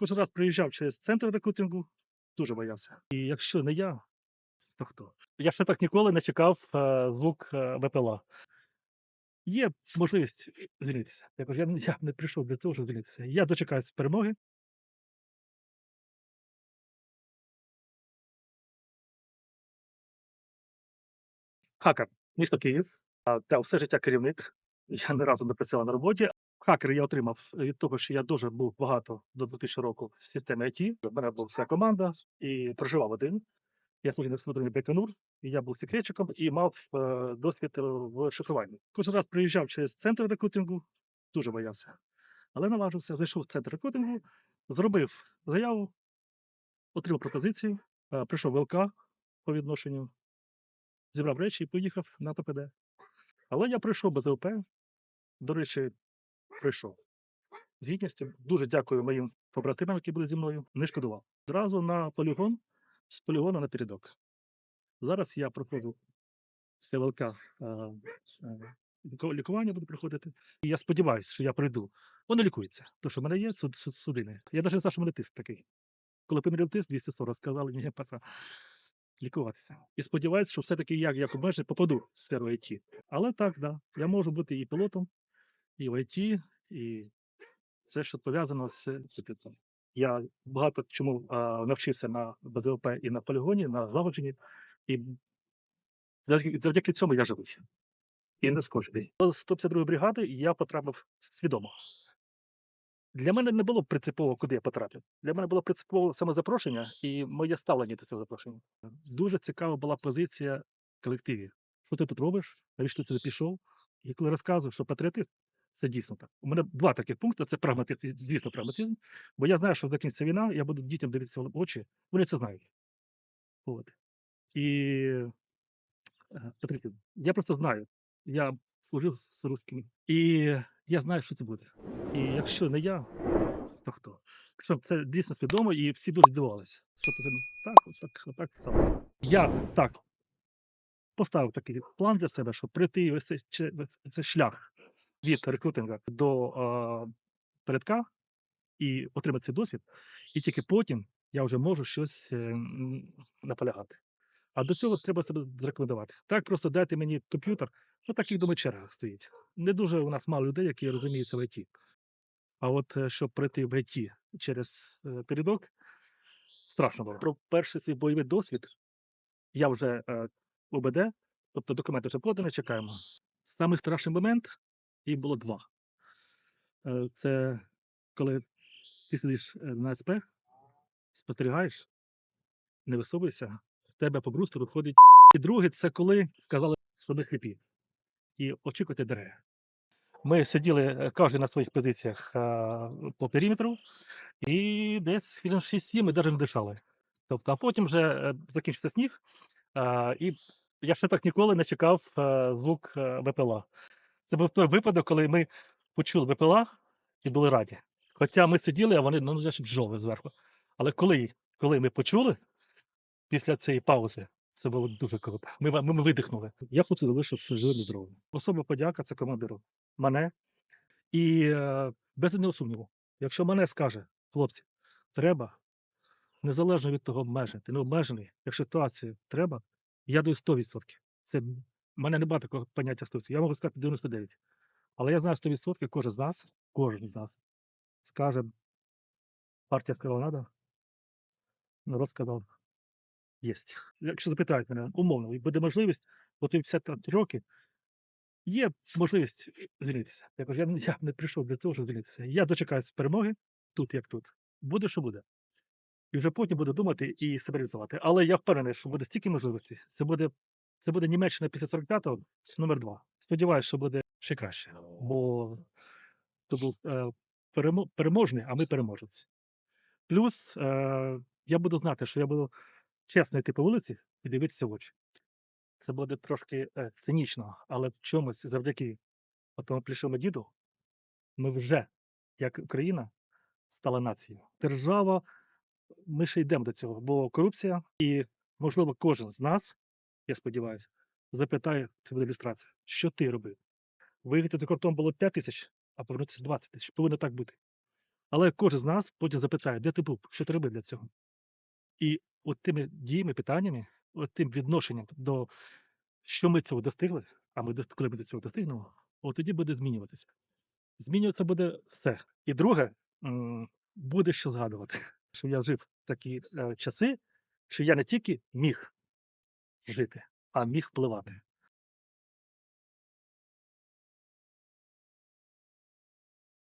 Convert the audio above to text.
Кожен раз приїжджав через центр рекрутингу, дуже боявся. І якщо не я, то хто? Я ще так ніколи не чекав е, звук е, ВПЛА. Є можливість звільнитися. Я кажу, я, я не прийшов для того, щоб звільнитися. Я дочекаюсь перемоги. Хакер, місто Київ. А, Та все життя керівник. Я не разу не працював на роботі. Хакер я отримав від того, що я дуже був багато до 2000 року в системі IT. У мене була вся команда і проживав один. Я служив на експлуатуванні Байконур, і я був секретчиком і мав е, досвід е, в шифруванні. Кожен раз приїжджав через центр рекрутингу, дуже боявся. Але наважився, зайшов в центр рекрутингу, зробив заяву, отримав пропозицію, е, прийшов ВЛК по відношенню, зібрав речі і поїхав на ППД. Але я прийшов без ОП, до речі, прийшов з гідністю. Дуже дякую моїм побратимам, які були зі мною. Не шкодував. Одразу на полігон, з полігону на передок. Зараз я проходжу все ВЛК е, ліку- лікування буду проходити. І я сподіваюся, що я прийду. Воно лікується. То, що в мене є, суд, суд, судини. Я навіть не знав, що в мене тиск такий. Коли поміряв тиск 240, сказали, ні, пацан, лікуватися. І сподіваюся, що все-таки я, як обмежений, попаду в сферу IT. Але так, да, я можу бути і пілотом, і в IT, і все, що пов'язано з комп'ютером. Я багато чому а, навчився на БЗОП і на полігоні, на злагодженні, і завдяки, цьому я живий. І не скочений. До 152 бригади я потрапив свідомо. Для мене не було принципово, куди я потрапив. Для мене було принципово саме запрошення і моє ставлення до цього запрошення. Дуже цікава була позиція в колективі. Що ти тут робиш? Навіщо ти сюди пішов? І коли розказував, що патріотизм це дійсно так. У мене два таких пункти: це прагматизм, звісно, прагматизм. Бо я знаю, що закінчиться війна, я буду дітям дивитися в очі, вони це знають. От. І е, патріотизм. Я просто знаю. Я служив з русскими, і я знаю, що це буде. І якщо не я, то хто? Що це дійсно свідомо, і всі дуже здивувалися. Що це так, отак, отак сталося. Я так поставив такий план для себе, щоб прийти ось цей, цей шлях від рекрутинга до е, передка і отримати цей досвід, і тільки потім я вже можу щось е, наполягати. А до цього треба себе зрекомендувати. Так, просто дайте мені комп'ютер, ну так як думаю, черга стоїть. Не дуже у нас мало людей, які розуміються в ІТ. А от е, щоб прийти в ІТ через е, передок, страшно було. Про перший свій бойовий досвід я вже е, ОБД, тобто документи вже подані, чекаємо. Самий страшний момент, їх було два. Е, Це коли ти сидиш е, на СП, спостерігаєш, не висовуєшся, в тебе по брустеру ходить. І другий це коли сказали, що ми сліпі. І очікуйте дерева. Ми сиділи е, кожен на своїх позиціях по периметру, і десь хвилин 6-7 ми навіть не дишали. Тобто, а потім вже закінчився сніг, і я ще так ніколи не чекав звук ВПЛА. Це був той випадок, коли ми почули ВПЛА і були раді. Хоча ми сиділи, а вони ну, бджоли зверху. Але коли, коли ми почули після цієї паузи, це було дуже круто. Ми, ми, ми видихнули. Я хлопці залишив живим здоровим. Особа подяка це командиру. Мене. І е, без одного сумніву, якщо мене скаже, хлопці, треба, незалежно від того, обмежений, ти не обмежений, як ситуація треба, я даю 100%. Це в мене немає такого поняття 100%. Я можу сказати 99%. Але я знаю 100%, кожен з нас, кожен з нас скаже, партія сказала, надо, народ сказав, єсть. Якщо запитають мене, умовно, буде можливість, от тобі 53 роки, є можливість звільнитися. Я кажу, я, я не прийшов для того, щоб звільнитися. Я дочекаюсь перемоги, тут як тут. Буде, що буде. І вже потім буду думати і себе реалізувати. Але я впевнений, що буде стільки можливостей. Це буде, це буде Німеччина після 45-го, номер два. Сподіваюся, що буде ще краще. Бо то був е, перемо- переможний, а ми переможець. Плюс е, я буду знати, що я буду чесно йти по вулиці і дивитися в очі. Це буде трошки е, цинічно, але в чомусь завдяки тому плішому діду ми вже, як Україна, стала нацією. Держава, ми ще йдемо до цього, бо корупція, і, можливо, кожен з нас, я сподіваюся, запитає, це буде ілюстрація, що ти робив? Виїхати за кордон було 5 тисяч, а повернутися 20 тисяч. Повинно так бути. Але кожен з нас потім запитає, де ти був, що ти робив для цього. І от тими діями, питаннями, от тим відношенням до що ми цього достигли, а ми коли ми до цього достигнемо, от тоді буде змінюватися. Змінюватися буде все. І друге, буде що згадувати, що я жив такі е, часи, що я не тільки міг жити, а міг впливати.